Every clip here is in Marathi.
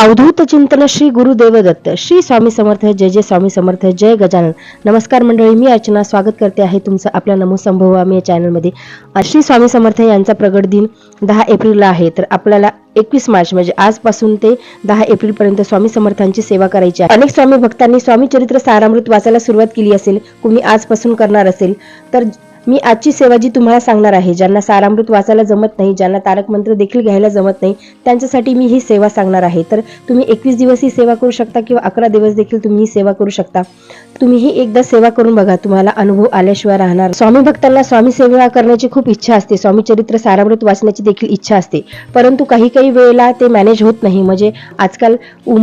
अवधूत चिंतन श्री गुरुदेवदत्त श्री स्वामी समर्थ जय जय स्वामी समर्थ जय गजानन. नमस्कार मंडळी मी अर्चना स्वागत करते आहे तुमचं आपल्या नमो संभव आम्ही या चॅनलमध्ये श्री स्वामी समर्थ यांचा प्रगट दिन दहा एप्रिलला आहे तर आपल्याला एकवीस मार्च म्हणजे आजपासून ते दहा एप्रिल पर्यंत स्वामी समर्थांची सेवा करायची आहे. अनेक स्वामी भक्तांनी स्वामी चरित्र सारामृत वाचायला सुरुवात केली असेल कुणी आजपासून करणार असेल तर मी आजची सेवा जी तुम्हाला सांगणार आहे ज्यांना सारामृत वाचायला जमत नाही ज्यांना तारक मंत्र देखील घ्यायला जमत नाही त्यांच्यासाठी मी ही सेवा सांगणार आहे. तर तुम्ही एकवीस दिवस ही सेवा करू शकता किंवा अकरा दिवस देखील तुम्ही ही सेवा करू शकता. तुम्ही ही एकदा सेवा करून बघा तुम्हाला अनुभव आल्याशिवाय राहणार. स्वामी भक्तांना स्वामी सेवा करण्याची खूप इच्छा असते स्वामी चरित्र सारामृत वाचण्याची देखील इच्छा असते. परंतु काही काही काही वेळेला ते मॅनेज होत नाही. म्हणजे आजकाल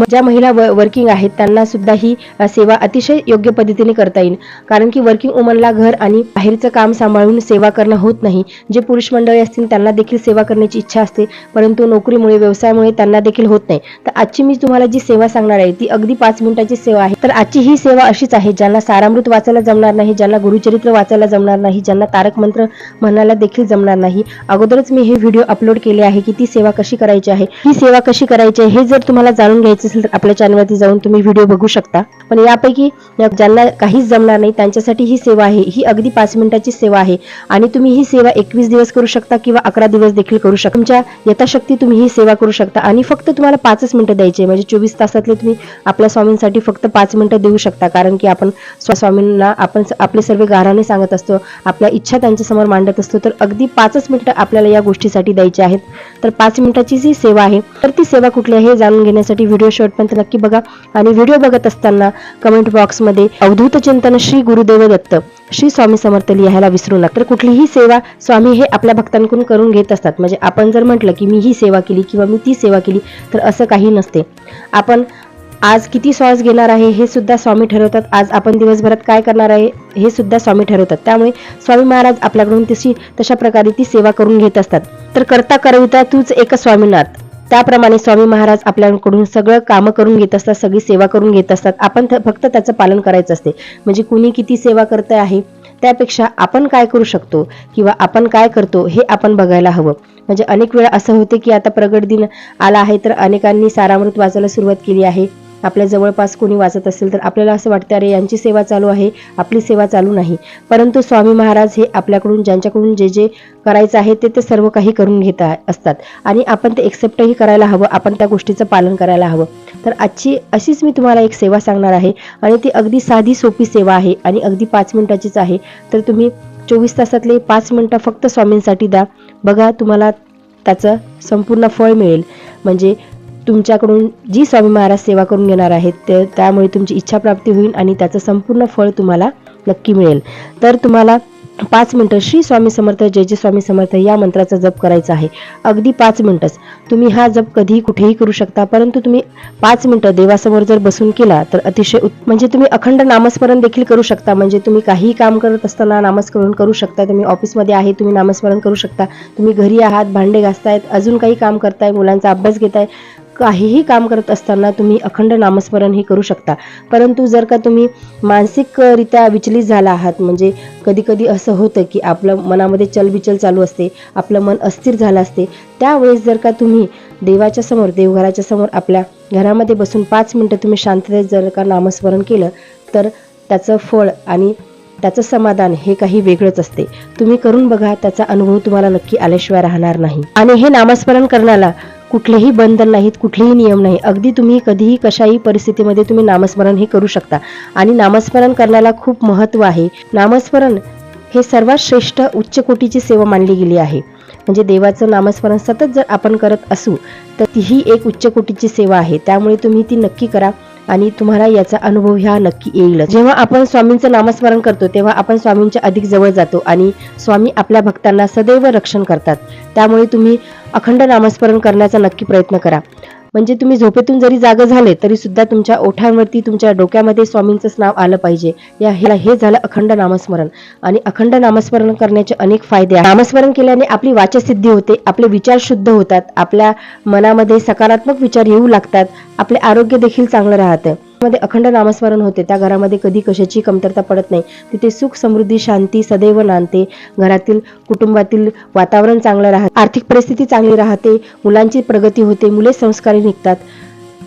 ज्या महिला वर्किंग आहेत त्यांना सुद्धा ही सेवा अतिशय योग्य पद्धतीने करता येईल. कारण की वर्किंग वुमनला घर आणि बाहेरचं काम सांभाळून सेवा करणं होत नाही. जे पुरुष मंडळी असतील त्यांना देखील सेवा करण्याची इच्छा असते. परंतु नोकरीमुळे व्यवसायामुळे त्यांना देखील होत नाही. तर आजची मी तुम्हाला जी सेवा सांगणार आहे ती अगदी पाच मिनिटाची सेवा आहे. तर आजची ही सेवा अशीच आहे ज्यांना सारामृत वाचायला जमणार नाही ज्यांना गुरुचरित्र वाचायला जमणार नाही ज्यांना तारक मंत्र म्हणायला देखील जमणार नाही. अगोदरच मी हे व्हिडिओ अपलोड केले आहे की ती सेवा कशी करायची आहे? ही सेवा कशी करायची आहे? हे जर तुम्हाला जाणून घ्यायचं असेल तर आपल्या चॅनलवरती जाऊन तुम्ही व्हिडिओ बघू शकता. पण यापैकी ज्यांना काहीच जमणार नाही त्यांच्यासाठी ही सेवा आहे. ही अगदी पाच मिनिटाची सेवा आहे. आणि तुम्ही ही सेवा एकवीस दिवस करू शकता किंवा अकरा दिवस देखील करू शकता. तुमच्या यथाशक्ती तुम्ही ही सेवा करू शकता. आणि फक्त तुम्हाला पाचच मिनिटं द्यायची आहे. म्हणजे चोवीस तासातले तुम्ही आपल्या स्वामींसाठी फक्त पाच मिनिटं देऊ शकता. कारण की आपण स्वामींना आपण आपले सर्व गाराने सांगत असतो आपल्या इच्छा त्यांच्यासमोर मांडत असतो. तर अगदी पाचच मिनिटं आपल्याला या गोष्टीसाठी द्यायची आहेत. तर पाच मिनिटाची जी सेवा आहे तर ती सेवा कुठली आहे हे जाणून घेण्यासाठी व्हिडिओ शेवटपर्यंत नक्की बघा. आणि व्हिडिओ बघत असताना कमेंट बॉक्समध्ये अवधूत चिंतन श्री गुरुदेव दत्त श्री स्वामी समर्थ लिहायला विसरू नका. तर कुठलीही सेवा स्वामी हे आपल्या भक्तांकडून करून घेत असतात. म्हणजे आपण जर म्हटलं की मी ही सेवा केली किंवा मी ती सेवा केली तर असं काही नसते. आपण आज किती श्वास घेणार आहे हे सुद्धा स्वामी ठरवतात. आज आपण दिवसभरात काय करणार आहे हे सुद्धा स्वामी ठरवतात. त्यामुळे स्वामी महाराज आपल्याकडून तशी तशा प्रकारे ती सेवा करून घेत असतात. तर करता करविता तूच एक स्वामीनाथ. त्याप्रमाणे स्वामी महाराज आपल्याकडून सगळं कामं करून घेत असतात सगळी सेवा करून घेत असतात. आपण फक्त त्याचं पालन करायचं असते. म्हणजे कुणी किती सेवा करत आहे त्यापेक्षा आपण काय करू शकतो किंवा आपण काय करतो हे आपण बघायला हवं. म्हणजे अनेक वेळा असं होते की आता प्रगट दिन आला आहे तर अनेकांनी सारामृत वाचायला सुरुवात केली आहे. आपल्या जवळपास कोणी वाचत असेल तर आपल्याला असं वाटतं अरे यांची सेवा चालू आहे आपली सेवा चालू नाही. परंतु स्वामी महाराज हे आपल्याकडून ज्यांच्याकडून जे जे करायचं आहे ते ते सर्व काही करून घेत असतात. आणि आपण ते एक्सेप्टही करायला हवं आपण त्या गोष्टीचं पालन करायला हवं. तर आजची अशीच मी तुम्हाला एक सेवा सांगणार आहे आणि ती अगदी साधी सोपी सेवा आहे आणि अगदी पाच मिनिटाचीच आहे. तर तुम्ही चोवीस तासातले पाच मिनटं फक्त स्वामींसाठी द्या. बघा तुम्हाला त्याचं संपूर्ण फळ मिळेल. म्हणजे तुमच्याकडून जी स्वामी महाराज सेवा करून घेणार आहेत ते त्यामुळे तुमची इच्छा प्राप्ती होईल आणि त्याचं संपूर्ण फळ तुम्हाला नक्की मिळेल. तर तुम्हाला पाच मिनटं श्री स्वामी समर्थ जय जय स्वामी समर्थ या मंत्राचा जप करायचा आहे. अगदी पाच मिनटंच. तुम्ही हा जप कधीही कुठेही करू शकता परंतु तुम्ही पाच मिनटं देवासमोर जर बसून केला तर अतिशय म्हणजे तुम्ही अखंड नामस्मरण देखील करू शकता. म्हणजे तुम्ही काहीही काम करत असताना नामस्मरण करू शकता. तुम्ही ऑफिसमध्ये आहे तुम्ही नामस्मरण करू शकता. तुम्ही घरी आहात भांडे घासतायत अजून काही काम करताय मुलांचा अभ्यास घेताय काहीही काम करत असताना तुम्ही अखंड नामस्मरण हे करू शकता. परंतु जर का तुम्ही मानसिकरित्या विचलित झाला आहात म्हणजे कधी कधी असं होतं की आपलं मनामध्ये चलबिचल चालू असते आपलं मन अस्थिर झालं असते त्यावेळेस जर का तुम्ही देवाच्या समोर देवघराच्या समोर आपल्या घरामध्ये बसून पाच मिनटं तुम्ही शांततेत जर का नामस्मरण केलं तर त्याचं फळ आणि त्याचं समाधान हे काही वेगळंच असते. तुम्ही करून बघा त्याचा अनुभव तुम्हाला नक्की आल्याशिवाय राहणार नाही. आणि हे नामस्मरण करण्याला कुठलेही बंधन नाहीत कुठलेही नियम नाही. अगदी तुम्ही कधीही कशाही परिस्थितीमध्ये तुम्ही नामस्मरण हे करू शकता. आणि नामस्मरण करण्याला खूप महत्त्व आहे. नामस्मरण हे सर्वात श्रेष्ठ उच्च कोटीची सेवा मानली गेली आहे. म्हणजे देवाचं नामस्मरण सतत जर आपण करत असू तर तीही एक उच्च कोटीची सेवा आहे. त्यामुळे तुम्ही ती नक्की करा. आणि तुम्हाला याचा अनुभव ह्या नक्की येईल जेव्हा आपण स्वामींचं नामस्मरण करतो तेव्हा आपण स्वामींच्या अधिक जवळ जातो आणि स्वामी आपल्या भक्तांना सदैव रक्षण करतात. त्यामुळे तुम्ही अखंड नामस्मरण करण्याचा नक्की प्रयत्न करा. म्हणजे तुम्ही झोपेतून जरी जाग झाले तरी सुद्धा तुमच्या ओठांवरती तुमच्या डोक्यामध्ये स्वामींचंच नाव आलं पाहिजे. या ह्याला हे झालं अखंड नामस्मरण. आणि अखंड नामस्मरण करण्याचे अनेक फायदे आहेत. नामस्मरण केल्याने आपली वाचसिद्धी होते आपले विचार शुद्ध होतात आपल्या मनामध्ये सकारात्मक विचार येऊ लागतात आपले आरोग्य देखील चांगलं राहतं. मध्ये अखंड नामस्मरण होते. त्या घरामध्ये कधी कशाची कमतरता पडत नाही. तिथे सुख समृद्धी शांती सदैव नांदते. घरातील कुटुंबातील वातावरण चांगलं राहते. आर्थिक परिस्थिती चांगली राहते. मुलांची प्रगती होते. मुले संस्कारी निघतात.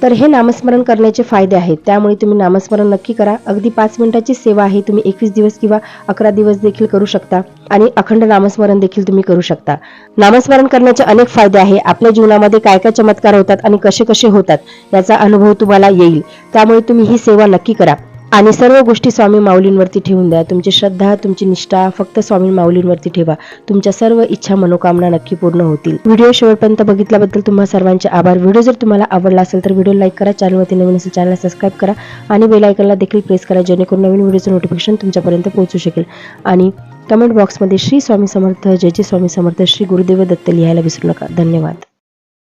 तर हे नामस्मरण करण्याचे फायदे आहेत. त्यामुळे तुम्ही नामस्मरण नक्की करा. अगदी पाच मिनिटाची सेवा आहे. तुम्ही एकवीस दिवस किंवा अकरा दिवस देखील करू शकता आणि अखंड नामस्मरण देखील तुम्ही करू शकता. नामस्मरण करण्याचे अनेक फायदे आहे. आपल्या जीवनामध्ये काय काय चमत्कार होतात आणि कसे कसे होतात याचा अनुभव तुम्हाला येईल. त्यामुळे तुम्ही ही सेवा नक्की करा. आणि सर्व गोष्टी स्वामी माऊलींवरती ठेवून द्या. तुमची श्रद्धा तुमची निष्ठा फक्त स्वामी माऊलींवरती ठेवा. तुमच्या सर्व इच्छा मनोकामना नक्की पूर्ण होतील. व्हिडिओ शेवटपर्यंत बघितल्याबद्दल तुम्हा सर्वांचे आभार. व्हिडिओ जर तुम्हाला आवडला असेल तर व्हिडिओ लाईक करा चॅनलवरती नवीन असेल चॅनलला सबस्क्राईब करा आणि बेलायकनला देखील प्रेस करा जेणेकरून नवीन व्हिडिओचं नोटिफिकेशन तुमच्यापर्यंत पोहोचू शकेल. आणि कमेंट बॉक्समध्ये श्री स्वामी समर्थ जय जय स्वामी समर्थ श्री गुरुदेव दत्त लिहायला विसरू नका. धन्यवाद.